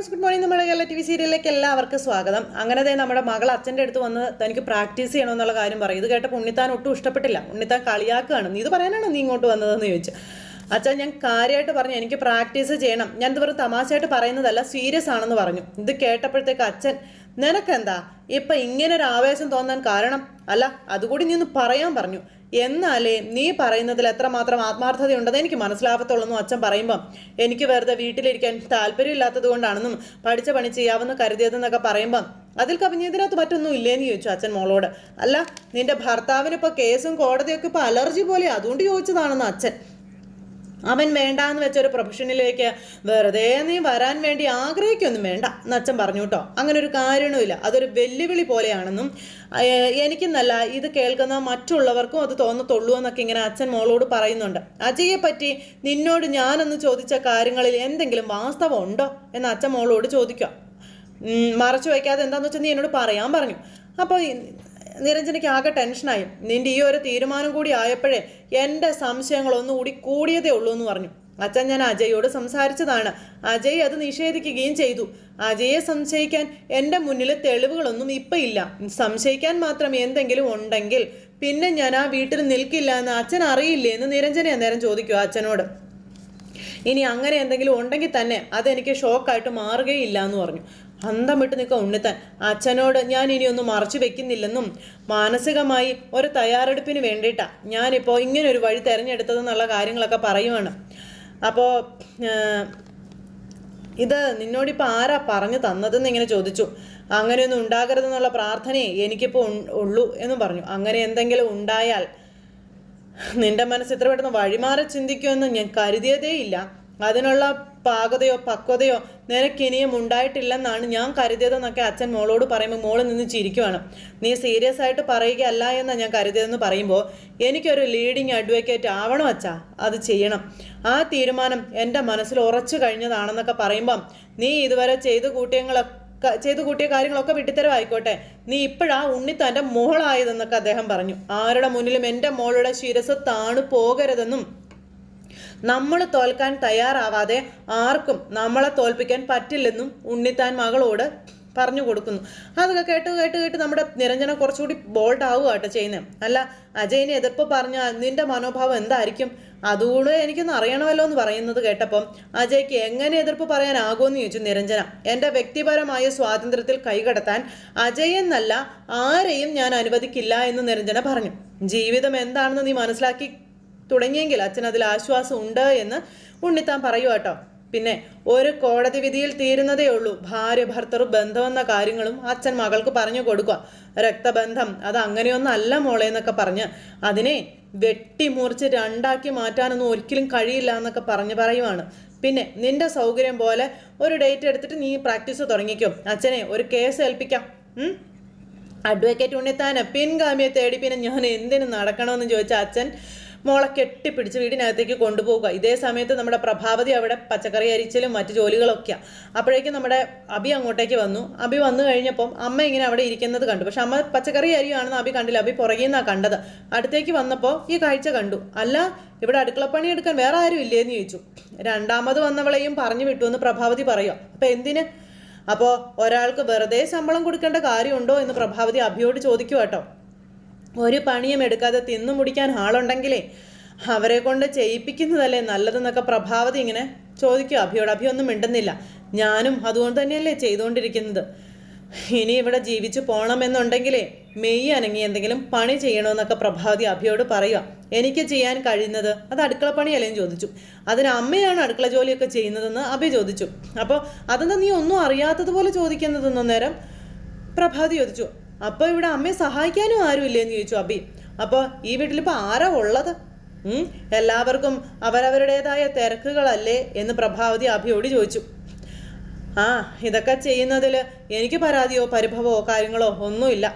Friends good morning നമ്മുടെ Kerala T V സീരിയലിലേക്ക് എല്ലാവർക്കും സ്വാഗതം. അങ്ങനെ തന്നെ നമ്മുടെ മകൾ അച്ഛന്റെ അടുത്ത് വന്ന് തനിക്ക് പ്രാക്ടീസ് ചെയ്യണമെന്നുള്ള കാര്യം പറയും. ഇത് കേട്ടപ്പോൾ ഉണ്ണിത്താൻ ഒട്ടും ഇഷ്ടപ്പെട്ടില്ല. ഉണ്ണിത്താൻ കളിയാക്കുകയാണ്. നീ ഇത് പറയാനാണോ നീ ഇങ്ങോട്ട് വന്നതെന്ന് ചോദിച്ചു. അച്ഛാ ഞാൻ കാര്യമായിട്ട് പറഞ്ഞു എനിക്ക് പ്രാക്ടീസ് ചെയ്യണം. ഞാൻ ഇത് വെറും തമാശയായിട്ട് പറയുന്നതല്ല സീരിയസ് ആണെന്ന് പറഞ്ഞു. ഇത് കേട്ടപ്പോഴത്തേക്ക് അച്ഛൻ നിനക്കെന്താ? ഇപ്പം ഇങ്ങനെ ഒരു ആവേശം തോന്നാൻ കാരണം? അല്ല അതുകൂടി നീ ഒന്ന് പറയാൻ പറഞ്ഞു. എന്നാലേ നീ പറയുന്നതിൽ എത്രമാത്രം ആത്മാർത്ഥതയുണ്ടെന്ന് എനിക്ക് മനസ്സിലാകത്തുള്ളൂ അച്ഛൻ പറയുമ്പം. എനിക്ക് വെറുതെ വീട്ടിലിരിക്കാൻ താല്പര്യമില്ലാത്തത് കൊണ്ടാണെന്നും പഠിച്ച പണി ചെയ്യാവുന്ന കരുതിയതെന്നൊക്കെ പറയുമ്പം. അതിൽ കവിഞ്ഞതിനകത്ത് മറ്റൊന്നും ഇല്ലേന്ന് ചോദിച്ചു അച്ഛൻ മോളോട്. അല്ല നിന്റെ ഭർത്താവിനിപ്പോൾ കേസും കോടതിയൊക്കെ ഇപ്പോൾ അലർജി പോലെ അതുകൊണ്ട് ചോദിച്ചതാണെന്ന് അച്ഛൻ. അവൻ വേണ്ടാന്ന് വെച്ച ഒരു പ്രൊഫഷനിലേക്ക് വെറുതെ നീ വരാൻ വേണ്ടി ആഗ്രഹിക്കൊന്നും വേണ്ട. എന്നച്ഛൻ പറഞ്ഞു കേട്ടോ അങ്ങനെ ഒരു കാരണവുമില്ല അതൊരു വെല്ലുവിളി പോലെയാണെന്നും എനിക്കെന്നല്ല ഇത് കേൾക്കുന്ന മറ്റുള്ളവർക്കും അത് തോന്നത്തുള്ളൂ എന്നൊക്കെ ഇങ്ങനെ അച്ഛൻ മോളോട് പറയുന്നുണ്ട്. അജയെ പറ്റി നിന്നോട് ഞാനൊന്ന് ചോദിച്ച കാര്യങ്ങളിൽ എന്തെങ്കിലും വാസ്തവം ഉണ്ടോ? എന്ന് അച്ഛൻ മോളോട് ചോദിക്കുക. മറച്ചു വയ്ക്കാതെ എന്താന്ന് വെച്ചാൽ നീ എന്നോട് പറയാൻ പറഞ്ഞു. അപ്പോൾ നിരഞ്ജനയ്ക്ക് ആകെ ടെൻഷനായി. നിന്റെ ഈ ഒരു തീരുമാനം കൂടി ആയപ്പോഴേ എന്റെ സംശയങ്ങളൊന്നും കൂടി കൂടിയതേ ഉള്ളൂ എന്ന് പറഞ്ഞു. അച്ഛൻ ഞാൻ അജയോട് സംസാരിച്ചതാണ്. അജയ് അത് നിഷേധിക്കുകയും ചെയ്തു. അജയെ സംശയിക്കാൻ എന്റെ മുന്നിൽ തെളിവുകളൊന്നും ഇപ്പം ഇല്ല. സംശയിക്കാൻ മാത്രം എന്തെങ്കിലും ഉണ്ടെങ്കിൽ പിന്നെ ഞാൻ ആ വീട്ടിൽ നിൽക്കില്ല എന്ന് അച്ഛൻ അറിയില്ലേ എന്ന് നിരഞ്ജന അന്നേരം ചോദിക്കുക അച്ഛനോട്. ഇനി അങ്ങനെ എന്തെങ്കിലും ഉണ്ടെങ്കിൽ തന്നെ അതെനിക്ക് ഷോക്കായിട്ട് മാറുകയില്ല എന്ന് പറഞ്ഞു. അന്തം വിട്ട് നിൽക്കുക ഉണ്ണിത്താൻ. അച്ഛനോട് ഞാൻ ഇനിയൊന്നും മറച്ചു വെക്കുന്നില്ലെന്നും മാനസികമായി ഒരു തയ്യാറെടുപ്പിന് വേണ്ടിയിട്ടാ ഞാനിപ്പോൾ ഇങ്ങനെ ഒരു വഴി തിരഞ്ഞെടുത്തതെന്നുള്ള കാര്യങ്ങളൊക്കെ പറയുവാണ്. അപ്പോൾ ഇത് നിന്നോടിപ്പോൾ ആരാ പറഞ്ഞു തന്നതെന്ന് ഇങ്ങനെ ചോദിച്ചു. അങ്ങനെയൊന്നും ഉണ്ടാകരുതെന്നുള്ള പ്രാർത്ഥനയെ എനിക്കിപ്പോൾ ഉള്ളൂ എന്ന് പറഞ്ഞു. അങ്ങനെ എന്തെങ്കിലും ഉണ്ടായാൽ നിന്റെ മനസ്സ് ഇത്ര പെട്ടെന്ന് വഴിമാറി ചിന്തിക്കുമെന്ന് ഞാൻ കരുതിയതേയില്ല. അതിനുള്ള പാകതയോ പക്വതയോ നിനക്കിനിയും ഉണ്ടായിട്ടില്ലെന്നാണ് ഞാൻ കരുതിയതെന്നൊക്കെ അച്ഛൻ മോളോട് പറയുമ്പോൾ മോൾ നിന്ന് ചിരിക്കുവാണ്. നീ സീരിയസ് ആയിട്ട് പറയുകയല്ല എന്നാണ് ഞാൻ കരുതിയതെന്ന് പറയുമ്പോൾ എനിക്കൊരു ലീഡിങ് അഡ്വക്കേറ്റ് ആവണം അച്ഛാ അത് ചെയ്യണം. ആ തീരുമാനം എന്റെ മനസ്സിൽ ഉറച്ചു കഴിഞ്ഞതാണെന്നൊക്കെ പറയുമ്പം നീ ഇതുവരെ ചെയ്തു കൂട്ടിയങ്ങളൊക്കെ ചെയ്തു കൂട്ടിയ കാര്യങ്ങളൊക്കെ വിട്ടിത്തരവായിക്കോട്ടെ. നീ ഇപ്പോഴാ ഉണ്ണിത്താന്റെ തന്റെ മോളായതെന്നൊക്കെ അദ്ദേഹം പറഞ്ഞു. ആരുടെ മുന്നിലും എന്റെ മോളുടെ ശിരസ് താണു പോകരുതെന്നും നമ്മൾ തോൽക്കാൻ തയ്യാറാവാതെ ആർക്കും നമ്മളെ തോൽപ്പിക്കാൻ പറ്റില്ലെന്നും ഉണ്ണിത്താൻ മകളോട് പറഞ്ഞു കൊടുക്കുന്നു. അതൊക്കെ കേട്ട് കേട്ട് കേട്ട് നമ്മുടെ നിരഞ്ജന കുറച്ചുകൂടി ബോൾഡ് ആവുക കേട്ടോ ചെയ്യുന്നത് അല്ല അജയനെ എതിർപ്പ് പറഞ്ഞാൽ നിന്റെ മനോഭാവം എന്തായിരിക്കും? അതുകൂടെ എനിക്കൊന്ന് അറിയണമല്ലോ എന്ന് പറയുന്നത് കേട്ടപ്പം അജയ്ക്ക് എങ്ങനെ എതിർപ്പ് പറയാനാകുമെന്ന് ചോദിച്ചു നിരഞ്ജന. എന്റെ വ്യക്തിപരമായ സ്വാതന്ത്ര്യത്തിൽ കൈകടത്താൻ അജയ് എന്നല്ല ആരെയും ഞാൻ അനുവദിക്കില്ല എന്ന് നിരഞ്ജന പറഞ്ഞു. ജീവിതം എന്താണെന്ന് നീ മനസ്സിലാക്കി തുടങ്ങിയെങ്കിൽ അച്ഛൻ അതിൽ ആശ്വാസം ഉണ്ട് എന്ന് ഉണ്ണിത്താൻ പറയുക കേട്ടോ. പിന്നെ ഒരു കോടതി വിധിയിൽ തീരുന്നതേ ഉള്ളൂ. ഭാര്യ ഭർത്തർ ബന്ധമെന്ന കാര്യങ്ങളും അച്ഛൻ മകൾക്ക് പറഞ്ഞു കൊടുക്കുക. രക്തബന്ധം അത് അങ്ങനെയൊന്നല്ല മോളെ എന്നൊക്കെ പറഞ്ഞ് അതിനെ വെട്ടിമുറിച്ച് രണ്ടാക്കി മാറ്റാനൊന്നും ഒരിക്കലും കഴിയില്ല എന്നൊക്കെ പറഞ്ഞു പറയുവാണ്. പിന്നെ നിന്റെ സൗകര്യം പോലെ ഒരു ഡേറ്റ് എടുത്തിട്ട് നീ പ്രാക്ടീസ് തുടങ്ങിക്കോ. അച്ഛനെ ഒരു കേസ് ഏൽപ്പിക്കാം? അഡ്വക്കേറ്റ് ഉണ്ണിത്താന് പിൻഗാമിയെ തേടി പിന്നെ ഞാൻ എന്തിനു നടക്കണമെന്ന് ചോദിച്ച അച്ഛൻ മോളെ കെട്ടിപ്പിടിച്ച് വീടിനകത്തേക്ക് കൊണ്ടുപോവുക. ഇതേ സമയത്ത് നമ്മുടെ പ്രഭാവതി അവിടെ പച്ചക്കറി അരിച്ചലും മറ്റു ജോലികളൊക്കെയാണ് അപ്പോഴേക്കും നമ്മുടെ അബി അങ്ങോട്ടേക്ക് വന്നു. അബി വന്നു കഴിഞ്ഞപ്പം അമ്മ ഇങ്ങനെ അവിടെ ഇരിക്കുന്നത് കണ്ടു. പക്ഷെ അമ്മ പച്ചക്കറി അരിയാണെന്ന് അബി കണ്ടില്ല. അബി പുറകിൽ നിന്നാണ് കണ്ടത്. അടുത്തേക്ക് വന്നപ്പോൾ ഈ കാഴ്ച കണ്ടു. അല്ല ഇവിടെ അടുക്കളപ്പണി എടുക്കാൻ വേറെ ആരും ഇല്ലേന്ന് ചോദിച്ചു. രണ്ടാമത് വന്നവളെയും പറഞ്ഞു വിട്ടു എന്ന് പ്രഭാവതി പറയുക അപ്പം എന്തിന്? അപ്പോൾ ഒരാൾക്ക് വെറുതെ ശമ്പളം കൊടുക്കേണ്ട കാര്യമുണ്ടോ എന്ന് പ്രഭാവതി അഭിയോട് ചോദിക്കുക കേട്ടോ ഒരു പണിയും എടുക്കാതെ തിന്നു മുടിക്കാൻ ആളുണ്ടെങ്കിലേ അവരെ കൊണ്ട് ചെയ്യിപ്പിക്കുന്നതല്ലേ നല്ലതെന്നൊക്കെ പ്രഭാവതി ഇങ്ങനെ ചോദിക്കുക. അഭിയോട് അഭി ഒന്നും മിണ്ടുന്നില്ല. ഞാനും അതുകൊണ്ട് തന്നെയല്ലേ ചെയ്തുകൊണ്ടിരിക്കുന്നത്. ഇനി ഇവിടെ ജീവിച്ചു പോകണമെന്നുണ്ടെങ്കിലേ മെയ് അനങ്ങി എന്തെങ്കിലും പണി ചെയ്യണമെന്നൊക്കെ പ്രഭാതി അഭിയോട് പറയുക. എനിക്ക് ചെയ്യാൻ കഴിയുന്നത് അത് അടുക്കള പണിയല്ലേ ചോദിച്ചു. അതിന് അമ്മയാണ് അടുക്കള ജോലിയൊക്കെ ചെയ്യുന്നതെന്ന് അഭി ചോദിച്ചു. അപ്പോൾ അതെന്താ നീ ഒന്നും അറിയാത്തതുപോലെ ചോദിക്കുന്നതെന്ന നേരം? പ്രഭാതി ചോദിച്ചു. അപ്പോൾ ഇവിടെ അമ്മയെ സഹായിക്കാനും ആരും എന്ന് ചോദിച്ചു അബി. അപ്പോൾ ഈ വീട്ടിലിപ്പോൾ ആരാ ഉള്ളത്? എല്ലാവർക്കും അവരവരുടേതായ തിരക്കുകളല്ലേ എന്ന് പ്രഭാവതി അഭിയോട് ചോദിച്ചു. ആ ഇതൊക്കെ ചെയ്യുന്നതിൽ എനിക്ക് പരാതിയോ പരിഭവമോ കാര്യങ്ങളോ ഒന്നുമില്ല.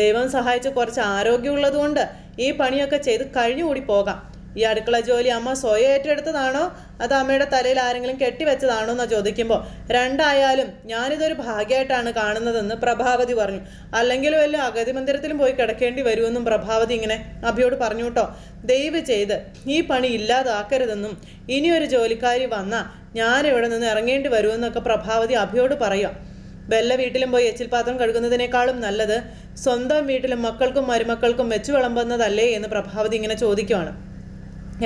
ദൈവം സഹായിച്ച് കുറച്ച് ആരോഗ്യമുള്ളത് കൊണ്ട് ഈ പണിയൊക്കെ ചെയ്ത് കഴിഞ്ഞുകൂടി പോകാം. ഈ അടുക്കള ജോലി അമ്മ സ്വയം ഏറ്റെടുത്തതാണോ? അത് അമ്മയുടെ തലയിൽ ആരെങ്കിലും കെട്ടിവെച്ചതാണോ എന്ന് ചോദിക്കുമ്പോൾ രണ്ടായാലും ഞാനിതൊരു ഭാഗ്യമായിട്ടാണ് കാണുന്നതെന്ന് പ്രഭാവതി പറഞ്ഞു. അല്ലെങ്കിൽ വല്ല അഗതി മന്ദിരത്തിലും പോയി കിടക്കേണ്ടി വരുമെന്നും പ്രഭാവതി ഇങ്ങനെ അഭിയോട് പറഞ്ഞു കേട്ടോ. ദയവ് ചെയ്ത് ഈ പണി ഇല്ലാതാക്കരുതെന്നും ഇനിയൊരു ജോലിക്കാരി വന്നാൽ ഞാൻ ഇവിടെ നിന്ന് ഇറങ്ങേണ്ടി വരുമെന്നൊക്കെ പ്രഭാവതി അഭിയോട് പറയുക. വെല്ല വീട്ടിലും പോയി എച്ചിൽ പാത്രം കഴുകുന്നതിനേക്കാളും നല്ലത് സ്വന്തം വീട്ടിലും മക്കൾക്കും മരുമക്കൾക്കും വെച്ചു വിളമ്പുന്നതല്ലേ എന്ന് പ്രഭാവതി ഇങ്ങനെ ചോദിക്കുവാണ്.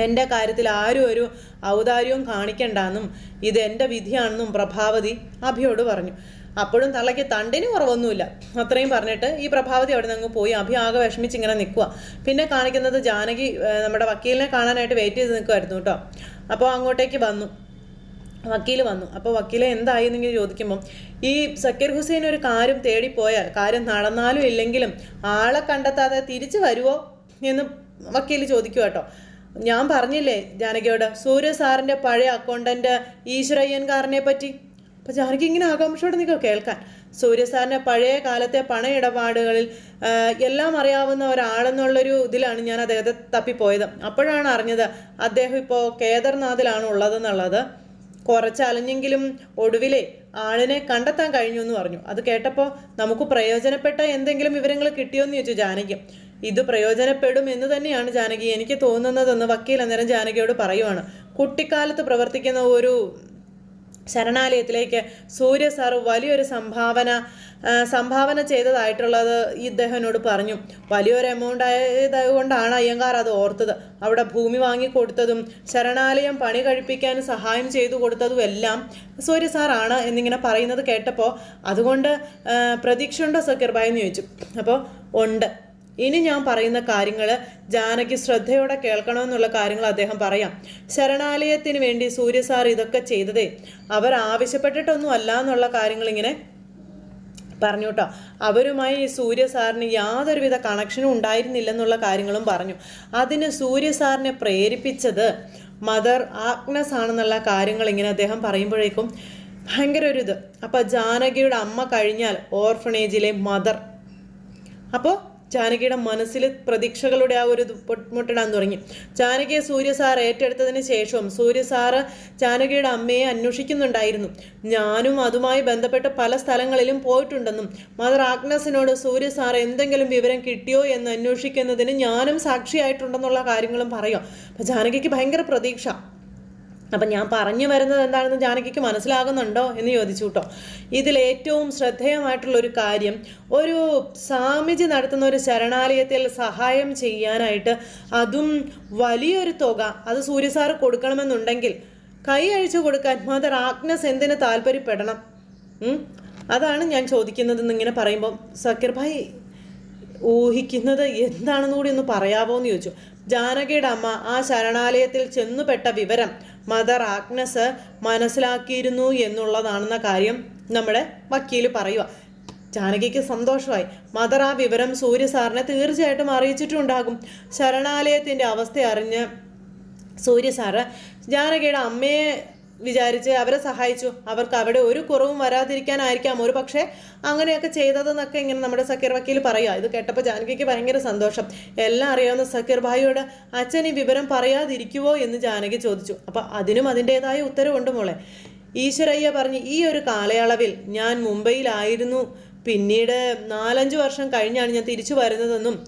എന്റെ കാര്യത്തിൽ ആരും ഒരു ഔദാര്യവും കാണിക്കണ്ടെന്നും ഇത് എന്റെ വിധിയാണെന്നും പ്രഭാവതി അഭിയോട് പറഞ്ഞു. അപ്പോഴും തള്ളയ്ക്ക് തണ്ടിന് കുറവൊന്നുമില്ല. അത്രയും പറഞ്ഞിട്ട് ഈ പ്രഭാവതി അവിടെ നിന്ന് പോയി. അഭി ആകെ വിഷമിച്ച് ഇങ്ങനെ നിൽക്കുക പിന്നെ കാണിക്കുന്നത് ജാനകി നമ്മുടെ വക്കീലിനെ കാണാനായിട്ട് വെയിറ്റ് ചെയ്ത് നിൽക്കുമായിരുന്നു കേട്ടോ. അപ്പോൾ അങ്ങോട്ടേക്ക് വന്നു. വക്കീൽ വന്നു. അപ്പോൾ വക്കീലെ എന്തായി എന്നിങ്ങനെ ചോദിക്കുമ്പോൾ ഈ സക്കീർ ഹുസൈൻ ഒരു കാര്യം തേടിപ്പോയാൽ കാര്യം നടന്നാലും ഇല്ലെങ്കിലും ആളെ കണ്ടെത്താതെ തിരിച്ചു വരുമോ എന്ന് വക്കീൽ ചോദിക്കുക കേട്ടോ. ഞാൻ പറഞ്ഞില്ലേ ജാനകിയോട് സൂര്യ സാറിന്റെ പഴയ അക്കൗണ്ടന്റ് ഈശ്വരയ്യൻകാരനെ പറ്റി. അപ്പോൾ ജാനകി ഇങ്ങനെ ആകാംക്ഷയോടെ നിൽക്കുക കേൾക്കാൻ. സൂര്യ സാറിന്റെ പഴയ കാലത്തെ പണ ഇടപാടുകളിൽ എല്ലാം അറിയാവുന്ന ഒരാളെന്നുള്ളൊരു ഇതിലാണ് ഞാൻ അദ്ദേഹത്തെ തപ്പിപ്പോയത്. അപ്പോഴാണ് അറിഞ്ഞത് അദ്ദേഹം ഇപ്പോൾ കേദർനാഥിലാണ് ഉള്ളതെന്നുള്ളത്. കുറച്ച് അലഞ്ഞെങ്കിലും ഒടുവിലെ ആളിനെ കണ്ടെത്താൻ കഴിഞ്ഞു എന്ന് പറഞ്ഞു. അത് കേട്ടപ്പോൾ നമുക്ക് പ്രയോജനപ്പെട്ട എന്തെങ്കിലും വിവരങ്ങൾ കിട്ടിയോ എന്ന് ചോദിച്ചു ജാനകി. ഇത് പ്രയോജനപ്പെടും എന്ന് തന്നെയാണ് ജാനകി എനിക്ക് തോന്നുന്നതെന്ന് വക്കീൽ അന്നേരം ജാനകിയോട് പറയുവാണ്. കുട്ടിക്കാലത്ത് പ്രവർത്തിക്കുന്ന ഒരു ശരണാലയത്തിലേക്ക് സൂര്യ സാർ വലിയൊരു സംഭാവന സംഭാവന ചെയ്തതായിട്ടുള്ളത് ഇദ്ദേഹം എന്നോട് പറഞ്ഞു. വലിയൊരു എമൗണ്ട് ആയതുകൊണ്ടാണ് അയ്യങ്കാർ അത് ഓർത്തത്. അവിടെ ഭൂമി വാങ്ങിക്കൊടുത്തതും ശരണാലയം പണി കഴിപ്പിക്കാൻ സഹായം ചെയ്തു കൊടുത്തതും എല്ലാം സൂര്യ സാറാണ് എന്നിങ്ങനെ പറയുന്നത് കേട്ടപ്പോൾ അതുകൊണ്ട് പ്രതീക്ഷയുണ്ടോ സക്കീർ എന്ന് ചോദിച്ചു. അപ്പോൾ ഉണ്ട്. ഇനി ഞാൻ പറയുന്ന കാര്യങ്ങൾ ജാനകി ശ്രദ്ധയോടെ കേൾക്കണമെന്നുള്ള കാര്യങ്ങൾ അദ്ദേഹം പറയാം. ശരണാലയത്തിന് വേണ്ടി സൂര്യ സാർ ഇതൊക്കെ ചെയ്തതേ അവർ ആവശ്യപ്പെട്ടിട്ടൊന്നും അല്ല എന്നുള്ള കാര്യങ്ങൾ ഇങ്ങനെ പറഞ്ഞു കേട്ടോ. അവരുമായി സൂര്യ സാറിന് യാതൊരുവിധ കണക്ഷനും ഉണ്ടായിരുന്നില്ലെന്നുള്ള കാര്യങ്ങളും പറഞ്ഞു. അതിന് സൂര്യ സാറിനെ പ്രേരിപ്പിച്ചത് മദർ ആഗ്നസ് ആണെന്നുള്ള കാര്യങ്ങൾ ഇങ്ങനെ അദ്ദേഹം പറയുമ്പോഴേക്കും ഭയങ്കര ഒരു ഇത്. അപ്പോൾ ജാനകിയുടെ അമ്മ കഴിഞ്ഞാൽ ഓർഫണേജിലെ മദർ അപ്പോൾ ജാനകിയുടെ മനസ്സിൽ പ്രതീക്ഷകളുടെ ആ ഒരു മുട്ടിടാൻ തുടങ്ങി. ജാനകിയെ സൂര്യ സാർ ഏറ്റെടുത്തതിന് ശേഷവും സൂര്യ സാറ് ജാനകിയുടെ അമ്മയെ അന്വേഷിക്കുന്നുണ്ടായിരുന്നു. ഞാനും അതുമായി ബന്ധപ്പെട്ട് പല സ്ഥലങ്ങളിലും പോയിട്ടുണ്ടെന്നും മദർ ആഗ്നസിനോട് സൂര്യ സാർ എന്തെങ്കിലും വിവരം കിട്ടിയോ എന്ന് അന്വേഷിക്കുന്നതിന് ഞാനും സാക്ഷിയായിട്ടുണ്ടെന്നുള്ള കാര്യങ്ങളും പറയാം. അപ്പം ജാനകിക്ക് ഭയങ്കര പ്രതീക്ഷ. അപ്പം ഞാൻ പറഞ്ഞു വരുന്നത് എന്താണെന്ന് ജാനകിക്ക് മനസ്സിലാകുന്നുണ്ടോ എന്ന് ചോദിച്ചു കേട്ടോ. ഇതിൽ ഏറ്റവും ശ്രദ്ധേയമായിട്ടുള്ള ഒരു കാര്യം ഒരു സ്വാമിജി നടത്തുന്ന ഒരു ശരണാലയത്തിൽ സഹായം ചെയ്യാനായിട്ട് അതും വലിയൊരു തുക അത് സൂര്യസാർ കൊടുക്കണമെന്നുണ്ടെങ്കിൽ കൈ അഴിച്ചു കൊടുക്കാൻ മദർ ആഗ്നസ് എന്തിന് താല്പര്യപ്പെടണം? അതാണ് ഞാൻ ചോദിക്കുന്നതെന്ന് ഇങ്ങനെ പറയുമ്പോൾ സക്കീർ ഭായ് ഊഹിക്കുന്നത് എന്താണെന്ന് കൂടി ഒന്ന് പറയാവോ എന്ന് ചോദിച്ചു. ജാനകിയുടെ അമ്മ ആ ശരണാലയത്തിൽ ചെന്നുപെട്ട വിവരം മദർ ആഗ്നസ് മനസ്സിലാക്കിയിരുന്നു എന്നുള്ളതാണെന്ന കാര്യം നമ്മുടെ വക്കീൽ പറയുക ജാനകിക്ക് സന്തോഷമായി. മദർ ആ വിവരം സൂര്യ സാറിനെ തീർച്ചയായിട്ടും അറിയിച്ചിട്ടുണ്ടാകും. ശരണാലയത്തിന്റെ അവസ്ഥ അറിഞ്ഞ് സൂര്യ സാറ് ജാനകിയുടെ അമ്മയെ വിചാരിച്ച് അവരെ സഹായിച്ചു. അവർക്ക് അവിടെ ഒരു കുറവും വരാതിരിക്കാനായിരിക്കാം. ഒരു പക്ഷേ അങ്ങനെയൊക്കെ ചെയ്തതെന്നൊക്കെ ഇങ്ങനെ നമ്മുടെ സക്കീർ വക്കീൽ പറയുക. ഇത് കേട്ടപ്പോൾ ജാനകിക്ക് ഭയങ്കര സന്തോഷം. എല്ലാം അറിയാവുന്ന സക്കീർ ഭായിയോട് അച്ഛൻ ഈ വിവരം പറയാതിരിക്കുവോ എന്ന് ജാനകി ചോദിച്ചു. അപ്പോൾ അതിനും അതിന്റെതായ ഉത്തരവുണ്ട് മോളെ. ഈശ്വരയ്യ പറഞ്ഞ് ഈ ഒരു കാലയളവിൽ ഞാൻ മുംബൈയിലായിരുന്നു. പിന്നീട് നാലഞ്ച് വർഷം കഴിഞ്ഞാണ് ഞാൻ തിരിച്ചു വരുന്നതെന്നും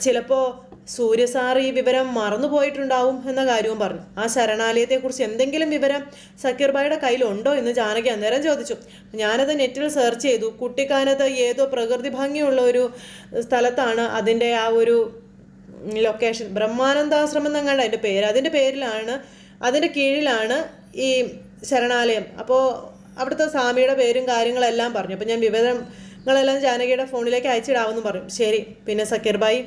ചിലപ്പോൾ സൂര്യസാർ ഈ വിവരം മറന്നുപോയിട്ടുണ്ടാവും എന്ന കാര്യവും പറഞ്ഞു. ആ ശരണാലയത്തെക്കുറിച്ച് എന്തെങ്കിലും വിവരം സക്കീർ ഭായിയുടെ കയ്യിലുണ്ടോ എന്ന് ജാനകി അന്നേരം ചോദിച്ചു. ഞാനത് നെറ്റിൽ സെർച്ച് ചെയ്തു. കുട്ടിക്കാനത്ത് ഏതോ പ്രകൃതി ഭംഗിയുള്ള ഒരു സ്ഥലത്താണ് അതിന്റെ ആ ഒരു ലൊക്കേഷൻ ബ്രഹ്മാനന്ദാശ്രമം എന്നങ്ങാണ്ട് അതിന്റെ പേര്. അതിന്റെ പേരിലാണ് അതിന്റെ കീഴിലാണ് ഈ ശരണാലയം. അപ്പോൾ അവിടുത്തെ സ്വാമിയുടെ പേരും കാര്യങ്ങളെല്ലാം പറഞ്ഞു. അപ്പോൾ ഞാൻ വിവരങ്ങളെല്ലാം ജാനകിയുടെ ഫോണിലേക്ക് അയച്ചിടാമെന്ന് പറഞ്ഞു. ശരി. പിന്നെ സക്കീർ ഭായി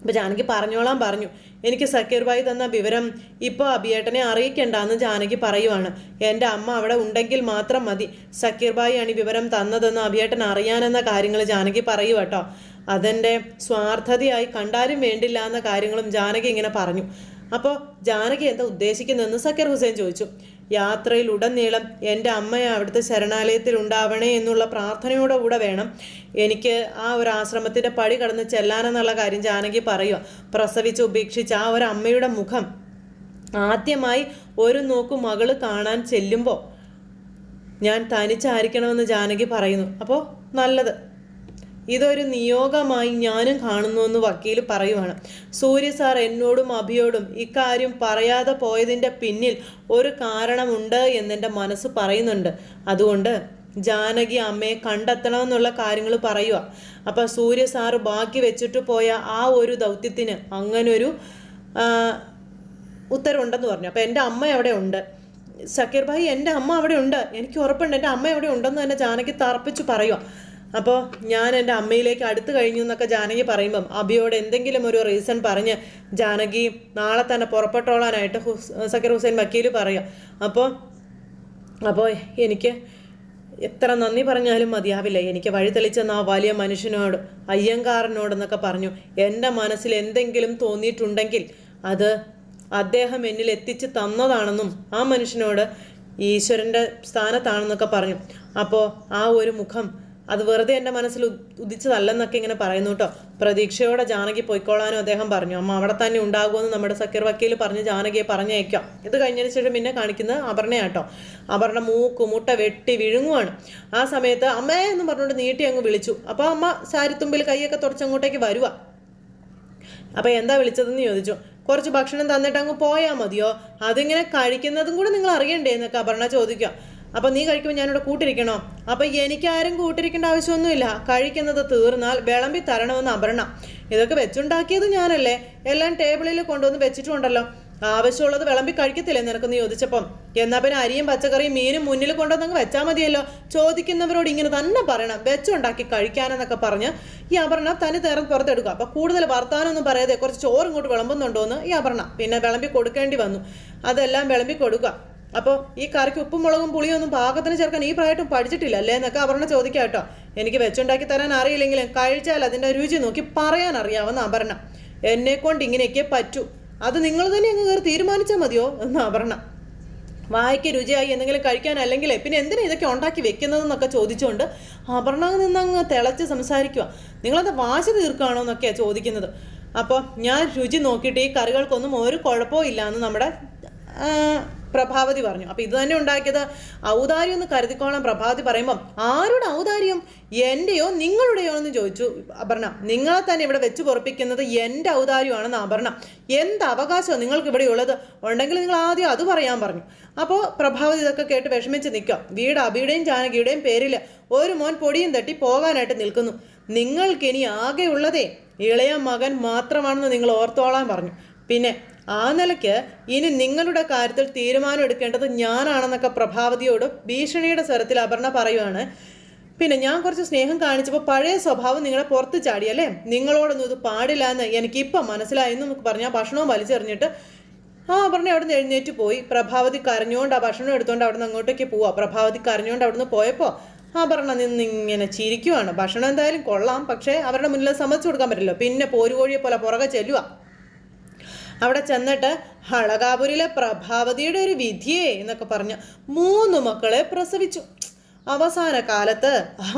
അപ്പോൾ ജാനകി പറഞ്ഞോളാൻ പറഞ്ഞു. എനിക്ക് സക്കീർ ഭായി തന്ന വിവരം ഇപ്പോൾ അബിയേട്ടനെ അറിയിക്കണ്ടെന്ന് ജാനകി പറയുവാണ്. എന്റെ അമ്മ അവിടെ ഉണ്ടെങ്കിൽ മാത്രം മതി. സക്കീർ ഭായിയാണ് ഈ വിവരം തന്നതെന്ന് അബിയേട്ടൻ അറിയാനെന്ന കാര്യങ്ങൾ ജാനകി പറയുക കേട്ടോ. അതെന്റെ സ്വാർത്ഥതയായി കണ്ടാലും വേണ്ടില്ല എന്ന കാര്യങ്ങളും ജാനകി ഇങ്ങനെ പറഞ്ഞു. അപ്പോൾ ജാനകി എന്താ ഉദ്ദേശിക്കുന്നതെന്ന് സക്കീർ ഹുസൈൻ ചോദിച്ചു. യാത്രയിൽ ഉടനീളം എന്റെ അമ്മയെ അവിടുത്തെ ശരണാലയത്തിൽ ഉണ്ടാവണേ എന്നുള്ള പ്രാർത്ഥനയോടെ കൂടെ വേണം. എനിക്ക് ആ ഒരു ആശ്രമത്തിന്റെ പടി കടന്ന് ചെല്ലാനെന്നുള്ള കാര്യം ജാനകി പറയുക പ്രസവിച്ച് ഉപേക്ഷിച്ച് ആ ഒരു അമ്മയുടെ മുഖം ആദ്യമായി ഒരു നോക്കു മകൾ കാണാൻ ചെല്ലുമ്പോൾ ഞാൻ തനിച്ചായിരിക്കണമെന്ന് ജാനകി പറയുന്നു. അപ്പോൾ നല്ലത്. ഇതൊരു നിയോഗമായി ഞാനും കാണുന്നു എന്ന് വക്കീൽ പറയുവാണ്. സൂര്യ സാർ എന്നോടും അഭിയോടും ഇക്കാര്യം പറയാതെ പോയതിന്റെ പിന്നിൽ ഒരു കാരണമുണ്ട് എന്നെന്റെ മനസ്സ് പറയുന്നുണ്ട്. അതുകൊണ്ട് ജാനകി അമ്മയെ കണ്ടെത്തണമെന്നുള്ള കാര്യങ്ങൾ പറയുക. അപ്പം സൂര്യ സാറ് ബാക്കി വെച്ചിട്ട് പോയ ആ ഒരു ദൗത്യത്തിന് അങ്ങനൊരു ഉത്തരവുണ്ടെന്ന് പറഞ്ഞു. അപ്പോൾ എന്റെ അമ്മ അവിടെ ഉണ്ട്. സക്കീർ ഭായി എന്റെ അമ്മ അവിടെ ഉണ്ട്. എനിക്ക് ഉറപ്പുണ്ട്. എന്റെ അമ്മ അവിടെ ഉണ്ടെന്ന് തന്നെ ജാനകി തറപ്പിച്ച് പറയുക. അപ്പോൾ ഞാൻ എന്റെ അമ്മയിലേക്ക് അടുത്ത് കഴിഞ്ഞു എന്നൊക്കെ ജാനകി പറയുമ്പം അബിയോട് എന്തെങ്കിലും ഒരു റീസൺ പറഞ്ഞ് ജാനകി നാളെ തന്നെ പുറപ്പെട്ടോളാനായിട്ട് സക്കീർ ഹുസൈൻ വക്കീൽ പറയുക. അപ്പോൾ അപ്പോൾ എനിക്ക് എത്ര നന്ദി പറഞ്ഞാലും മതിയാവില്ല. എനിക്ക് വഴി തെളിച്ചെന്ന ആ വലിയ മനുഷ്യനോട് അയ്യങ്കാരനോടെന്നൊക്കെ പറഞ്ഞു. എന്റെ മനസ്സിൽ എന്തെങ്കിലും തോന്നിയിട്ടുണ്ടെങ്കിൽ അത് അദ്ദേഹം എന്നിൽ എത്തിച്ച് തന്നതാണെന്നും ആ മനുഷ്യനോട് ഈശ്വരന്റെ സ്ഥാനത്താണെന്നൊക്കെ പറഞ്ഞു. അപ്പോൾ ആ ഒരു മുഖം അത് വെറുതെ എന്റെ മനസ്സിൽ ഉദിച്ചതല്ലെന്നൊക്കെ ഇങ്ങനെ പറയുന്നു കേട്ടോ. പ്രതീക്ഷയോടെ ജാനകി പോയിക്കോളാനും അദ്ദേഹം പറഞ്ഞു. അമ്മ അവിടെ തന്നെ ഉണ്ടാകുമെന്ന് നമ്മുടെ സക്കീർ വക്കീൽ പറഞ്ഞ് ജാനകിയെ പറഞ്ഞയക്കാം. ഇത് കഴിഞ്ഞതിന് ശേഷം പിന്നെ കാണിക്കുന്നത് അപർണയാട്ടോ അപർണ മൂക്ക് മുട്ട വെട്ടി വിഴുങ്ങുവാണ്. ആ സമയത്ത് അമ്മേ എന്ന് പറഞ്ഞുകൊണ്ട് നീട്ടി അങ്ങ് വിളിച്ചു. അപ്പോൾ അമ്മ സാരിത്തുമ്പിൽ കൈയൊക്കെ തുടച്ചങ്ങോട്ടേക്ക് വരുക അപ്പോൾ എന്താ വിളിച്ചതെന്ന് ചോദിച്ചു. കുറച്ച് ഭക്ഷണം തന്നിട്ട് അങ്ങ് പോയാൽ മതിയോ? അതിങ്ങനെ കഴിക്കുന്നതും കൂടെ നിങ്ങൾ അറിയണ്ടേ എന്നൊക്കെ അപർണ ചോദിക്കുക. അപ്പം നീ കഴിക്കുമ്പോൾ ഞാനിവിടെ കൂട്ടിരിക്കണോ? അപ്പം എനിക്കാരും കൂട്ടിരിക്കേണ്ട ആവശ്യമൊന്നുമില്ല. കഴിക്കുന്നത് തീർന്നാൽ വിളമ്പി തരണമെന്ന് അപർണ. ഇതൊക്കെ വെച്ചുണ്ടാക്കിയത് ഞാനല്ലേ? എല്ലാം ടേബിളിൽ കൊണ്ടുവന്ന് വെച്ചിട്ടുണ്ടല്ലോ. ആവശ്യമുള്ളത് വിളമ്പി കഴിക്കത്തില്ലേ നിനക്കൊന്ന് ചോദിച്ചപ്പം? എന്നാൽ പിന്നെ അരിയും പച്ചക്കറിയും മീനും മുന്നിൽ കൊണ്ടുവന്നങ്ങ് വെച്ചാൽ മതിയല്ലോ. ചോദിക്കുന്നവരോട് ഇങ്ങനെ തന്നെ പറയണം. വെച്ചുണ്ടാക്കി കഴിക്കാനെന്നൊക്കെ പറഞ്ഞ് ഈ അപർണ തനി തേരം പുറത്തെടുക്കുക അപ്പോൾ കൂടുതൽ വർത്താനൊന്നും പറയാതെ കുറച്ച് ചോറ് ഇങ്ങോട്ട് വിളമ്പുന്നുണ്ടോ എന്ന് ഈ അപർണ. പിന്നെ വിളമ്പി കൊടുക്കേണ്ടി വന്നു. അതെല്ലാം വിളമ്പി കൊടുക്കുക. അപ്പോൾ ഈ കറിക്ക് ഉപ്പും മുളകും പുളിയും ഒന്നും പാകത്തിന് ചേർക്കാൻ ഈ പ്രായമായിട്ടും പഠിച്ചിട്ടില്ല അല്ലേ? എന്നൊക്കെ അപർണ ചോദിക്കാം കേട്ടോ. എനിക്ക് വെച്ചുണ്ടാക്കി തരാൻ അറിയില്ലെങ്കിലും കഴിച്ചാൽ അതിന്റെ രുചി നോക്കി പറയാൻ അറിയാവുന്ന അപർണ. എന്നെ കൊണ്ട് ഇങ്ങനെയൊക്കെ പറ്റൂ. അത് നിങ്ങൾ തന്നെ അങ്ങ് കയറി തീരുമാനിച്ചാൽ മതിയോ? എന്ന് അപർണ. വായിക്ക് രുചിയായി എന്തെങ്കിലും കഴിക്കാൻ അല്ലെങ്കിൽ പിന്നെ എന്തിനാ ഇതൊക്കെ ഉണ്ടാക്കി വെക്കുന്നതെന്നൊക്കെ ചോദിച്ചുകൊണ്ട് അപർണ നിന്നങ്ങ് തിളച്ച് സംസാരിക്കുക നിങ്ങളത് വാശി തീർക്കുകയാണോ എന്നൊക്കെയാണ് ചോദിക്കുന്നത്. അപ്പോൾ ഞാൻ രുചി നോക്കിയിട്ട് ഈ കറികൾക്കൊന്നും ഒരു കുഴപ്പവും ഇല്ല എന്ന് നമ്മുടെ പ്രഭാവതി പറഞ്ഞു. അപ്പം ഇത് തന്നെ ഉണ്ടാക്കിയത് ഔദാര്യം എന്ന് കരുതിക്കോളാം പ്രഭാവതി പറയുമ്പം ആരുടെ ഔദാര്യം? എന്റെയോ നിങ്ങളുടെയോ എന്ന് ചോദിച്ചു അപർണ. നിങ്ങളെ തന്നെ ഇവിടെ വെച്ച് പൊറപ്പിക്കുന്നത് എന്റെ ഔദാര്യമാണെന്ന് അപർണ. എന്ത് അവകാശമാണ് നിങ്ങൾക്ക് ഇവിടെ ഉള്ളത്? ഉണ്ടെങ്കിൽ നിങ്ങൾ ആദ്യം അത് പറയാൻ പറഞ്ഞു. അപ്പോൾ പ്രഭാവതി ഇതൊക്കെ കേട്ട് വിഷമിച്ച് നിൽക്കുക. വീട് അബിയുടെയും ജാനകിയുടെയും പേരിൽ ഒരു മോൻ പൊടിയും തട്ടി പോകാനായിട്ട് നിൽക്കുന്നു. നിങ്ങൾക്കിനി ഉള്ളതേ ഇളയ മകൻ മാത്രമാണെന്ന് നിങ്ങൾ ഓർത്തോളാൻ പറഞ്ഞു. പിന്നെ ആ നിലയ്ക്ക് ഇനി നിങ്ങളുടെ കാര്യത്തിൽ തീരുമാനം എടുക്കേണ്ടത് ഞാനാണെന്നൊക്കെ പ്രഭാവതിയോട് ഭീഷണിയുടെ സ്വരത്തിൽ അപർണ പറയുവാണ്. പിന്നെ ഞാൻ കുറച്ച് സ്നേഹം കാണിച്ചപ്പോൾ പഴയ സ്വഭാവം നിങ്ങളെ പുറത്ത് ചാടിയല്ലേ നിങ്ങളോടൊന്നും ഇത് പാടില്ല എന്ന് എനിക്കിപ്പം മനസ്സിലായി എന്ന് പറഞ്ഞാൽ ഭക്ഷണവും വലിച്ചെറിഞ്ഞിട്ട് ആ അപർണ അവിടെ നിന്ന് എഴുന്നേറ്റ് പോയി. പ്രഭാവതി കരഞ്ഞുകൊണ്ട് ആ ഭക്ഷണം എടുത്തുകൊണ്ട് അവിടെ നിന്ന് അങ്ങോട്ടേക്ക് പോവാ. പ്രഭാവതി കരഞ്ഞുകൊണ്ട് അവിടെ നിന്ന് പോയപ്പോൾ അപർണ നിന്ന് ഇങ്ങനെ ചിരിക്കുവാണ്. ഭക്ഷണം എന്തായാലും കൊള്ളാം പക്ഷേ അവരുടെ മുന്നിൽ സമ്മതിച്ചു കൊടുക്കാൻ പറ്റില്ല പിന്നെ പോരുകോഴിയെ പോലെ പുറകെ ചെല്ലുക അവിടെ ചെന്നിട്ട് ഹളകാപുരിലെ പ്രഭാവതിയുടെ ഒരു വിധിയേ എന്നൊക്കെ പറഞ്ഞ്. മൂന്ന് മക്കളെ പ്രസവിച്ചു. അവസാന കാലത്ത്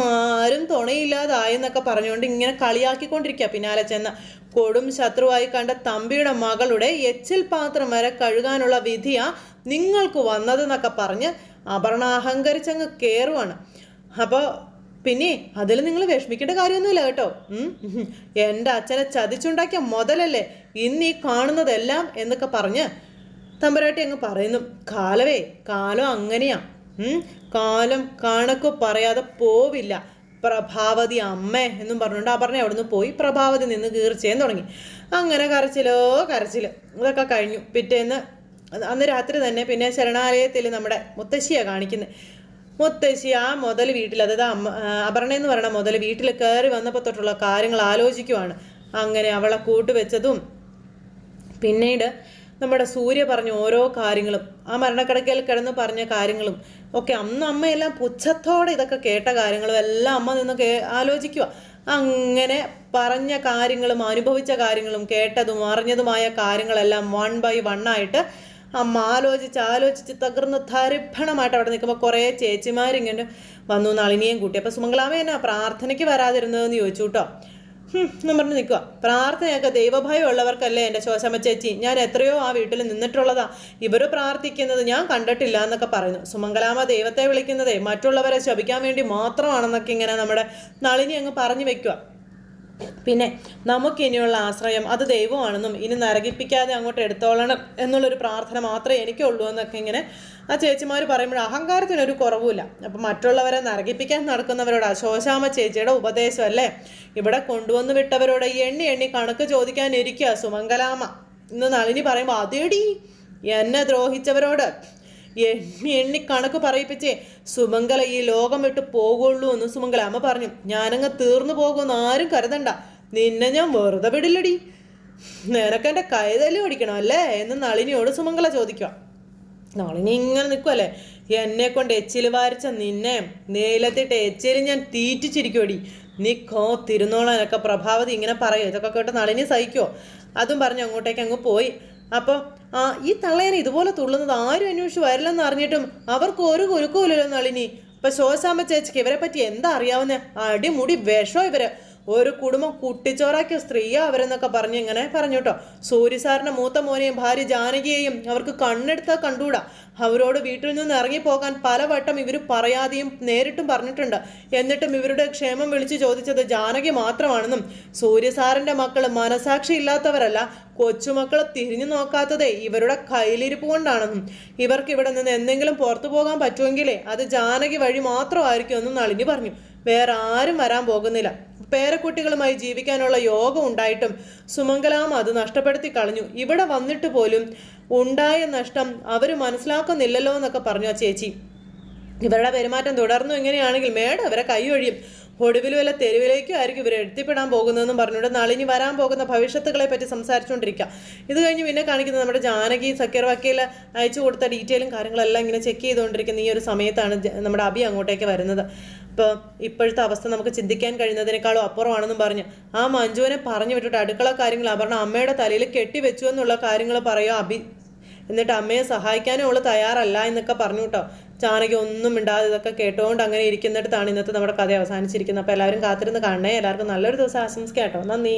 ആരും തുണയില്ലാതായെന്നൊക്കെ പറഞ്ഞുകൊണ്ട് ഇങ്ങനെ കളിയാക്കിക്കൊണ്ടിരിക്കുക. പിന്നാലെ ചെന്ന കൊടും ശത്രുവായി കണ്ട തമ്പിയുടെ മകളുടെ എച്ചിൽ പാത്രം വരെ കഴുകാനുള്ള വിധിയാ നിങ്ങൾക്ക് വന്നതെന്നൊക്കെ പറഞ്ഞ് അപർണ അഹങ്കരിച്ചങ്ങ് കയറുവാണ് അപ്പോൾ പിന്നെ അതിൽ നിങ്ങൾ വിഷമിക്കേണ്ട കാര്യമൊന്നുമില്ല കേട്ടോ. എന്റെ അച്ഛനെ ചതിച്ചുണ്ടാക്കിയ മുതലല്ലേ ഇന്ന് ഈ കാണുന്നതെല്ലാം എന്നൊക്കെ പറഞ്ഞ് തമ്പുരാട്ടി അങ്ങ് പറയുന്നു കാലവേ കാലം അങ്ങനെയാ. കാലം കണക്ക് പറയാതെ പോവില്ല. പ്രഭാവതി അമ്മ എന്നും പറഞ്ഞുകൊണ്ട് ആ പറഞ്ഞ അവിടുന്ന് പോയി പ്രഭാവതി നിന്ന് കീർച്ചയും തുടങ്ങി. അങ്ങനെ കരച്ചിലോ കരച്ചിൽ ഇതൊക്കെ കഴിഞ്ഞു. പിറ്റേന്ന് അന്ന് രാത്രി തന്നെ പിന്നെ ശരണാലയത്തിൽ നമ്മുടെ മുത്തശ്ശിയാണ് കാണിക്കുന്നത് മുത്തശ്ശി ആ മുതൽ വീട്ടിൽ അതായത് അമ്മ അപർണയെന്ന് അപർണ എന്ന് പറയുന്ന മുതൽ വീട്ടിൽ കയറി വന്നപ്പോൾ തൊട്ടുള്ള കാര്യങ്ങൾ ആലോചിക്കുവാണ്. അങ്ങനെ അവളെ കൂട്ടുവെച്ചതും പിന്നീട് നമ്മുടെ സൂര്യ പറഞ്ഞ ഓരോ കാര്യങ്ങളും ആ മരണക്കിടക്കയിൽ കിടന്ന് പറഞ്ഞ കാര്യങ്ങളും ഒക്കെ അന്ന് അമ്മയെല്ലാം പുച്ഛത്തോടെ ഇതൊക്കെ കേട്ട കാര്യങ്ങളും എല്ലാം അമ്മ നിന്ന് കേ ആലോചിക്കുക അങ്ങനെ പറഞ്ഞ കാര്യങ്ങളും അനുഭവിച്ച കാര്യങ്ങളും കേട്ടതും അറിഞ്ഞതുമായ കാര്യങ്ങളെല്ലാം വൺ ബൈ വൺ ആയിട്ട് അമ്മ ആലോചിച്ച് ആലോചിച്ച് തകർന്ന് തരിഭണമായിട്ട് അവിടെ നിൽക്കുമ്പോൾ കുറേ ചേച്ചിമാരിങ്ങനെ വന്നു നളിനിയും കൂട്ടി. അപ്പോൾ സുമംഗലാമ എന്നാ പ്രാർത്ഥനയ്ക്ക് വരാതിരുന്നതെന്ന് ചോദിച്ചു കേട്ടോ. എന്നും പറഞ്ഞ് നിൽക്കുക പ്രാർത്ഥനയൊക്കെ ദൈവഭയം ഉള്ളവർക്കല്ലേ എന്റെ ശോശമ്മ ചേച്ചി? ഞാൻ എത്രയോ ആ വീട്ടിൽ നിന്നിട്ടുള്ളതാ. ഇവർ പ്രാർത്ഥിക്കുന്നത് ഞാൻ കണ്ടിട്ടില്ല എന്നൊക്കെ പറയുന്നു. സുമംഗലാമ ദൈവത്തെ വിളിക്കുന്നതേ മറ്റുള്ളവരെ ശപിക്കാൻ വേണ്ടി മാത്രമാണെന്നൊക്കെ ഇങ്ങനെ നമ്മുടെ നളിനി അങ്ങ് പറഞ്ഞു വെക്കുക പിന്നെ നമുക്കിനിയുള്ള ആശ്രയം അത് ദൈവമാണെന്നും ഇനി നരകിപ്പിക്കാതെ അങ്ങോട്ട് എടുത്തോളണം എന്നുള്ളൊരു പ്രാർത്ഥന മാത്രമേ എനിക്കുള്ളൂ എന്നൊക്കെ ഇങ്ങനെ ആ ചേച്ചിമാർ പറയുമ്പോൾ അഹങ്കാരത്തിനൊരു കുറവുമില്ല. അപ്പം മറ്റുള്ളവരെ നരകിപ്പിക്കാൻ നടക്കുന്നവരോട് അശോശാമ ചേച്ചിയുടെ ഉപദേശം അല്ലേ? ഇവിടെ കൊണ്ടുവന്നു വിട്ടവരോട് എണ്ണി എണ്ണി കണക്ക് ചോദിക്കാൻ ഇരിക്കുക സുമംഗലാമ. ഇന്ന് നളിനി പറയുമ്പോൾ അതേടി എന്നെ ദ്രോഹിച്ചവരോട് എണ്ണി കണക്ക് പറയിപ്പിച്ചേ. സുമംഗല ഈ ലോകം വിട്ട് പോകുള്ളൂ എന്ന് സുമംഗല അമ്മ പറഞ്ഞു. ഞാനങ്ങ് തീർന്നു പോകുമെന്ന് ആരും കരുതണ്ട. നിന്നെ ഞാൻ വെറുതെ വിടില്ലടി. നിനക്കെന്റെ കൈതല്ലി ഓടിക്കണം അല്ലേ? എന്ന് നളിനിയോട് സുമംഗല ചോദിക്കുക. നളിനി ഇങ്ങനെ നിൽക്കുമല്ലേ എന്നെ കൊണ്ട് എച്ചിൽ വാരിച്ച നിന്നെ നീലത്തിട്ട് എച്ചിൽ ഞാൻ തീറ്റിച്ചിരിക്കുമടി നീ കോ തിരുന്നോളാനൊക്കെ പ്രഭാവതി ഇങ്ങനെ പറയും. ഇതൊക്കെ കേട്ട് നളിനി സഹിക്കുമോ അതും പറഞ്ഞ് അങ്ങോട്ടേക്ക് അങ്ങ് പോയി. അപ്പോൾ ഈ തള്ളയനെ ഇതുപോലെ തുള്ളുന്നത് ആരും അന്വേഷിച്ച് വരില്ലെന്ന് അറിഞ്ഞിട്ടും അവർക്ക് ഒരു കുരുക്കുമില്ലല്ലോ നളിനി. ഇപ്പൊ ശോശാമ്മ ചേച്ചിക്ക് ഇവരെ പറ്റി എന്താ അറിയാവുന്ന? അടിമുടി വിഷോ ഇവർ. ഒരു കുടുംബം കുട്ടിച്ചോറാക്കിയ സ്ത്രീയാ അവരെന്നൊക്കെ പറഞ്ഞ് ഇങ്ങനെ പറഞ്ഞു കേട്ടോ. സൂര്യസാറിന്റെ മൂത്ത മോനെയും ഭാര്യ ജാനകിയെയും അവർക്ക് കണ്ണെടുത്താൽ കണ്ടുകൂടാ അവരോട് വീട്ടിൽ നിന്ന് ഇറങ്ങിപ്പോകാൻ പലവട്ടം ഇവർ പറയാതെയും നേരിട്ടും പറഞ്ഞിട്ടുണ്ട്. എന്നിട്ടും ഇവരുടെ ക്ഷേമം വിളിച്ചു ചോദിച്ചത് ജാനകി മാത്രമാണെന്നും സൂര്യസാറിന്റെ മക്കൾ മനസാക്ഷി ഇല്ലാത്തവരല്ല കൊച്ചുമക്കളെ തിരിഞ്ഞു നോക്കാത്തത് ഇവരുടെ കയ്യിലിരിപ്പ് കൊണ്ടാണെന്നും. ഇവർക്ക് ഇവിടെ നിന്ന് എന്തെങ്കിലും പുറത്തു പോകാൻ പറ്റുമെങ്കിലേ അത് ജാനകി വഴി മാത്രമായിരിക്കും എന്നും നളിനി പറഞ്ഞു. വേറെ ആരും വരാൻ പോകുന്നില്ല. പേരക്കുട്ടികളുമായി ജീവിക്കാനുള്ള യോഗം ഉണ്ടായിട്ടും സുമംഗലാം അത് നഷ്ടപ്പെടുത്തി കളഞ്ഞു. ഇവിടെ വന്നിട്ട് പോലും ഉണ്ടായ നഷ്ടം അവർ മനസ്സിലാക്കുന്നില്ലല്ലോ എന്നൊക്കെ പറഞ്ഞു ആ ചേച്ചി. ഇവരുടെ പെരുമാറ്റം തുടർന്നു ഇങ്ങനെയാണെങ്കിൽ മേഡം അവരെ കൈയൊഴിയും. ഒടുവിൽ വല്ല തെരുവിലേക്കും ആയിരിക്കും ഇവർ എത്തിപ്പെടാൻ പോകുന്നതെന്നും പറഞ്ഞുകൊണ്ട് നളിനി വരാൻ പോകുന്ന ഭവിഷ്യത്തുകളെ പറ്റി സംസാരിച്ചുകൊണ്ടിരിക്കുക. ഇത് കഴിഞ്ഞ് പിന്നെ കാണിക്കുന്നത് നമ്മുടെ ജാനകി സക്കീർ വക്കീൽ അയച്ചു കൊടുത്ത ഡീറ്റെയിലും കാര്യങ്ങളെല്ലാം ഇങ്ങനെ ചെക്ക് ചെയ്തുകൊണ്ടിരിക്കുന്ന ഈ ഒരു സമയത്താണ് നമ്മുടെ അബി അങ്ങോട്ടേക്ക് വരുന്നത്. ഇപ്പോൾ ഇപ്പോഴത്തെ അവസ്ഥ നമുക്ക് ചിന്തിക്കാൻ കഴിയുന്നതിനേക്കാളും അപ്പുറമാണെന്നും പറഞ്ഞ് ആ മഞ്ജുവിനെ പറഞ്ഞു വിട്ടിട്ട് അടുക്കള കാര്യങ്ങൾ അപർണ അമ്മയുടെ തലയിൽ കെട്ടിവെച്ചു എന്നുള്ള കാര്യങ്ങൾ പറയുക അഭി എന്നിട്ട് അമ്മയെ സഹായിക്കാനും അവൾ തയ്യാറല്ല എന്നൊക്കെ പറഞ്ഞു കേട്ടോ. ചാനകി ഒന്നും മിണ്ടാതെ ഇതൊക്കെ കേട്ടുകൊണ്ട് അങ്ങനെ ഇരിക്കുന്നിടത്താണ് ഇന്നത്തെ നമ്മുടെ കഥ അവസാനിച്ചിരിക്കുന്നത്. അപ്പോൾ എല്ലാവരും കാത്തിരുന്ന് കാണണേ. എല്ലാവർക്കും നല്ലൊരു ദിവസം ആശംസിക്കാം കേട്ടോ. നന്ദി.